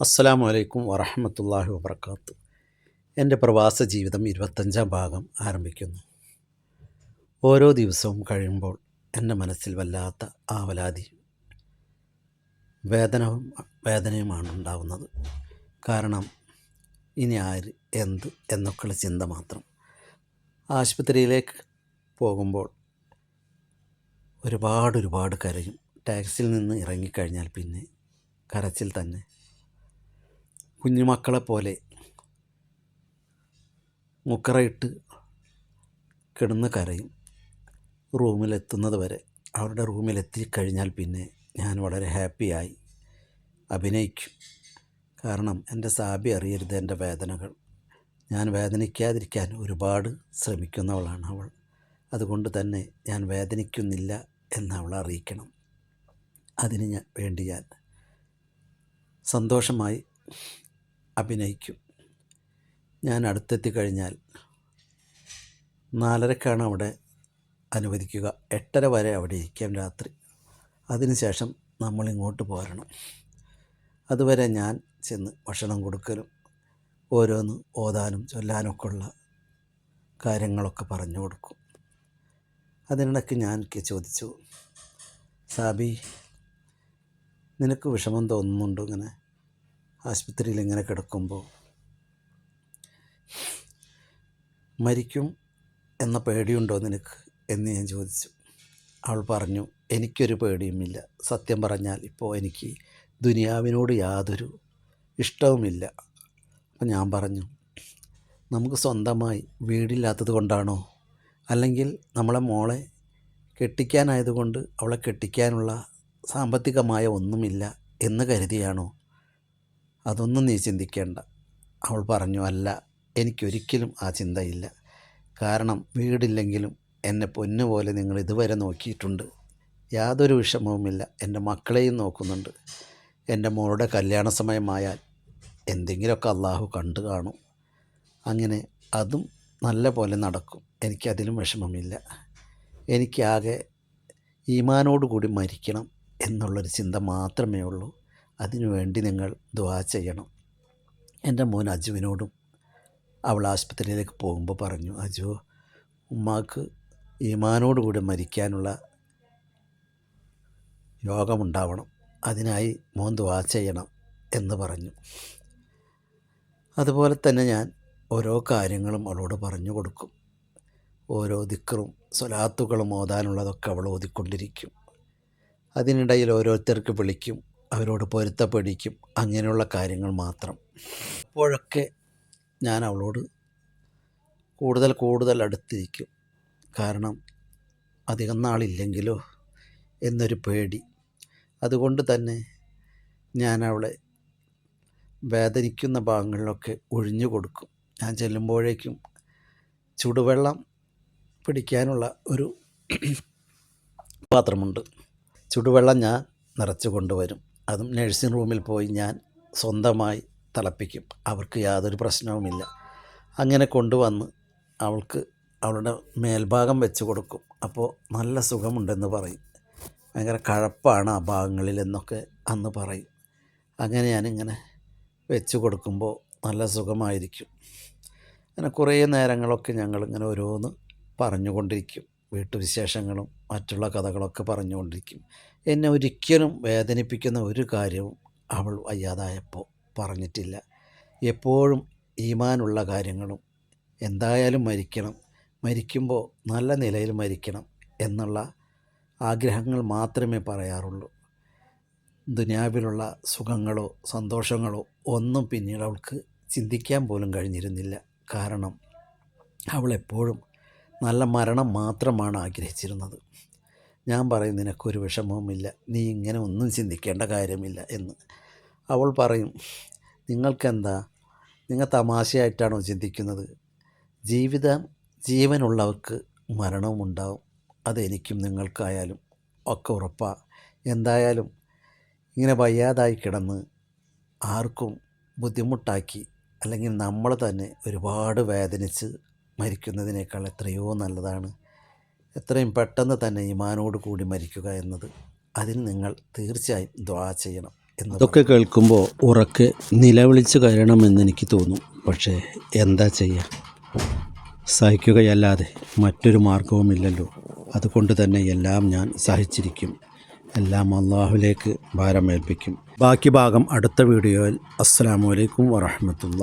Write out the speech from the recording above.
അസ്സലാമു അലൈക്കും വറഹമത്തല്ലാഹി വബർക്കാത്തു എന്റെ പ്രവാസ ജീവിതം ഇരുപത്തഞ്ചാം ഭാഗം ആരംഭിക്കുന്നു. ഓരോ ദിവസവും കഴിയുമ്പോൾ എന്റെ മനസ്സിൽ വല്ലാത്ത ആവലാതി വേദനവും വേദനയുമാണ് ഉണ്ടാവുന്നത്. കാരണം ഇനി ആര് എന്ത് എന്നൊക്കെയുള്ള ചിന്ത മാത്രം. ആശുപത്രിയിലേക്ക് പോകുമ്പോൾ ഒരുപാട് ഒരുപാട് കരയും. ടാക്സിയിൽ നിന്ന് ഇറങ്ങിക്കഴിഞ്ഞാൽ പിന്നെ കരച്ചിൽ തന്നെ കുഞ്ഞുമക്കളെ പോലെ മുക്കറയിട്ട് കിടന്ന് കരയും. റൂമിലെത്തുന്നത് വരെ അവരുടെ റൂമിലെത്തി കഴിഞ്ഞാൽ പിന്നെ ഞാൻ വളരെ ഹാപ്പിയായി അഭിനയിക്കും. കാരണം എന്റെ സാബി അറിയരുത് എന്റെ വേദനകൾ. ഞാൻ വേദനിക്കാതിരിക്കാൻ ഒരുപാട് ശ്രമിക്കുന്നവളാണ് അവൾ. അതുകൊണ്ട് തന്നെ ഞാൻ വേദനിക്കുന്നില്ല എന്ന് അവൾ അറിയിക്കണം. അതിന് വേണ്ടി ഞാൻ സന്തോഷമായി അഭിനയിക്കും. ഞാൻ അടുത്തെത്തി കഴിഞ്ഞാൽ നാലരക്കാണ് അവിടെ അനുവദിക്കുക. എട്ടര വരെ അവിടെ ഇരിക്കാം രാത്രി. അതിനുശേഷം നമ്മൾ ഇങ്ങോട്ട് പോരണം. അതുവരെ ഞാൻ ചെന്ന് ഭക്ഷണം കൊടുക്കലും ഓരോന്ന് ഓതാനും ചൊല്ലാനൊക്കെ ഉള്ള കാര്യങ്ങളൊക്കെ പറഞ്ഞു കൊടുക്കും. അതിനിടയ്ക്ക് ഞാൻ ചോദിച്ചു സാബി നിനക്ക് വിഷമം തോന്നുന്നുണ്ടോ ഇങ്ങനെ? ആശുപത്രിയിൽ ഇങ്ങനെ കിടക്കുമ്പോൾ മരിക്കും എന്ന പേടിയുണ്ടോ നിനക്ക് എന്ന് ഞാൻ ചോദിച്ചു. അവൾ പറഞ്ഞു എനിക്കൊരു പേടിയുമില്ല. സത്യം പറഞ്ഞാൽ ഇപ്പോൾ എനിക്ക് ദുനിയാവിനോട് യാതൊരു ഇഷ്ടവുമില്ല. അപ്പം ഞാൻ പറഞ്ഞു നമുക്ക് സ്വന്തമായി വീടില്ലാത്തത് കൊണ്ടാണോ? അല്ലെങ്കിൽ നമ്മളെ മോളെ കെട്ടിക്കാനായതുകൊണ്ട് അവളെ കെട്ടിക്കാനുള്ള സാമ്പത്തികമായ ഒന്നുമില്ല എന്ന് കരുതിയാണോ? അതൊന്നും നീ ചിന്തിക്കേണ്ട. അവൾ പറഞ്ഞു അല്ല എനിക്കൊരിക്കലും ആ ചിന്തയില്ല കാരണം വീടില്ലെങ്കിലും എന്നെ പൊന്നുപോലെ നിങ്ങൾ ഇതുവരെ നോക്കിയിട്ടുണ്ട്. യാതൊരു വിഷമവുമില്ല. എന്റെ മക്കളെയും നോക്കുന്നുണ്ട്. എന്റെ മോളുടെ കല്യാണ സമയമായാൽ എന്തെങ്കിലുമൊക്കെ അള്ളാഹു കണ്ടു കാണും. അങ്ങനെ അതും നല്ല പോലെ നടക്കും. എനിക്കതിലും വിഷമമില്ല. എനിക്കാകെ ഈമാനോടുകൂടി മരിക്കണം എന്നുള്ളൊരു ചിന്ത മാത്രമേ ഉള്ളൂ. അതിനുവേണ്ടി നിങ്ങൾ ദ്വാ ചെയ്യണം. എന്റെ മോൻ അജുവിനോടും അവൾ ആശുപത്രിയിലേക്ക് പോകുമ്പോൾ പറഞ്ഞു അജു ഉമ്മാക്ക് ഈമാനോടുകൂടി മരിക്കാനുള്ള യോഗമുണ്ടാവണം. അതിനായി മോൻ ദ്വാ ചെയ്യണം എന്ന് പറഞ്ഞു. അതുപോലെ തന്നെ ഞാൻ ഓരോ കാര്യങ്ങളും അവളോട് പറഞ്ഞു കൊടുക്കും. ഓരോ ദിക്കറും സ്വലാത്തുകളും ഓതാനുള്ളതൊക്കെ അവൾ ഓതിക്കൊണ്ടിരിക്കും. അതിനിടയിൽ ഓരോരുത്തർക്ക് വിളിക്കും. അവരോട് പൊരുത്തപ്പെടിക്കും. അങ്ങനെയുള്ള കാര്യങ്ങൾ മാത്രം. അപ്പോഴൊക്കെ ഞാൻ അവളോട് കൂടുതൽ കൂടുതൽ അടുത്തിരിക്കും. കാരണം അധികം നാളില്ലെങ്കിലോ എന്നൊരു പേടി. അതുകൊണ്ട് തന്നെ ഞാൻ അവളെ വേദനിക്കുന്ന ഭാഗങ്ങളിലൊക്കെ ഒഴിഞ്ഞു കൊടുക്കും. ഞാൻ ചെല്ലുമ്പോഴേക്കും ചുടുവെള്ളം പിടിക്കാനുള്ള ഒരു പാത്രമുണ്ട്. ചുടുവെള്ളം ഞാൻ നിറച്ചു കൊണ്ടുവരും. അതും നഴ്സിംഗ് റൂമിൽ പോയി ഞാൻ സ്വന്തമായി തിളപ്പിക്കും. അവർക്ക് യാതൊരു പ്രശ്നവുമില്ല. അങ്ങനെ കൊണ്ടുവന്ന് അവൾക്ക് അവളുടെ മേൽഭാഗം വെച്ച് കൊടുക്കും. അപ്പോൾ നല്ല സുഖമുണ്ടെന്ന് പറയും. ഭയങ്കര കഴപ്പാണ് ആ ഭാഗങ്ങളിലെന്നൊക്കെ അന്ന് പറയും. അങ്ങനെ ഞാനിങ്ങനെ വെച്ച് കൊടുക്കുമ്പോൾ നല്ല സുഖമായിരിക്കും. അങ്ങനെ കുറേ നേരങ്ങളൊക്കെ ഞങ്ങളിങ്ങനെ ഓരോന്ന് പറഞ്ഞുകൊണ്ടിരിക്കും. വീട്ടുവിശേഷങ്ങളും മറ്റുള്ള കഥകളൊക്കെ പറഞ്ഞുകൊണ്ടിരിക്കും. എന്നെ ഒരിക്കലും വേദനിപ്പിക്കുന്ന ഒരു കാര്യവും അവൾ വയ്യാതായപ്പോൾ പറഞ്ഞിട്ടില്ല. എപ്പോഴും ഈമാനുള്ള കാര്യങ്ങളും എന്തായാലും മരിക്കണം മരിക്കുമ്പോൾ നല്ല നിലയിൽ മരിക്കണം എന്നുള്ള ആഗ്രഹങ്ങൾ മാത്രമേ പറയാറുള്ളൂ. ദുനിയാവിലുള്ള സുഖങ്ങളോ സന്തോഷങ്ങളോ ഒന്നും പിന്നീട് അവൾക്ക് ചിന്തിക്കാൻ പോലും കഴിഞ്ഞിരുന്നില്ല. കാരണം അവളെപ്പോഴും നല്ല മരണം മാത്രമാണ് ആഗ്രഹിച്ചിരുന്നത്. ഞാൻ പറയും നിനക്കൊരു വിഷമവുമില്ല. നീ ഇങ്ങനെ ഒന്നും ചിന്തിക്കേണ്ട കാര്യമില്ല എന്ന്. അവൾ പറയും നിങ്ങൾക്കെന്താ? നിങ്ങൾ തമാശയായിട്ടാണോ ചിന്തിക്കുന്നത്? ജീവിതം ജീവനുള്ളവർക്ക് മരണവും ഉണ്ടാവും. അതെനിക്കും നിങ്ങൾക്കായാലും ഒക്കെ ഉറപ്പാണ് എന്തായാലും ഇങ്ങനെ വയ്യാതായി കിടന്ന് ആർക്കും ബുദ്ധിമുട്ടാക്കി അല്ലെങ്കിൽ നമ്മൾ തന്നെ ഒരുപാട് വേദനിച്ച് മരിക്കുന്നതിനേക്കാൾ എത്രയോ നല്ലതാണ്. എത്രയും പെട്ടെന്ന് തന്നെ ഈമാനോട് കൂടി മരിക്കുക എന്നത് അതിന് നിങ്ങൾ തീർച്ചയായും ദ്വാ ചെയ്യണം എന്നതൊക്കെ കേൾക്കുമ്പോൾ ഉറക്കെ നിലവിളിച്ച് കയറണമെന്ന് എനിക്ക് തോന്നും. പക്ഷേ എന്താ ചെയ്യുക സഹിക്കുകയല്ലാതെ മറ്റൊരു മാർഗവുമില്ലല്ലോ അതുകൊണ്ട് തന്നെ എല്ലാം ഞാൻ സഹിച്ചിരിക്കും. എല്ലാം അള്ളാഹുലേക്ക് ഭാരമേൽപ്പിക്കും. ബാക്കി ഭാഗം അടുത്ത വീഡിയോയിൽ. അസ്സാം വലൈക്കും വറഹമത്തുള്ള